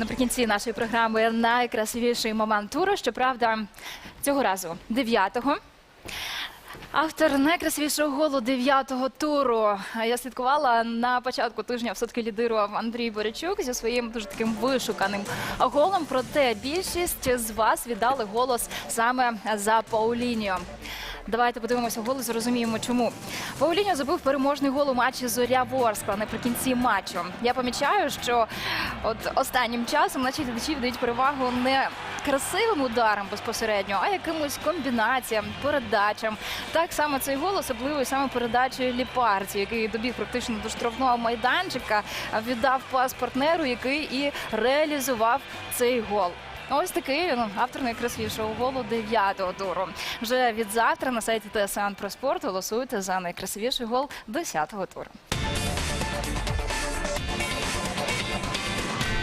Наприкінці нашої програми найкрасивіший момент туру. Щоправда, цього разу дев'ятого. Автор найкрасивішого голу дев'ятого туру. Я слідкувала на початку тижня. Все-таки лідирував Андрій Борячук зі своїм дуже таким вишуканим голом. Проте більшість з вас віддали голос саме за Пауліньо. Давайте подивимося голос, зрозуміємо, чому. Пауліньо забив переможний гол у матчі Зоря Ворскла наприкінці матчу. Я помічаю, що от останнім часом наші глядачі дають перевагу не красивим ударам безпосередньо, а якимось комбінаціям, передачам. Так само цей гол особливий саме передачею Ліпарці, який добіг практично до штрафного майданчика, віддав пас партнеру, який і реалізував цей гол. Ось такий автор найкрасивішого голу дев'ятого туру. Вже від завтра на сайті ТСН про спорт голосуйте за найкрасивіший гол десятого туру.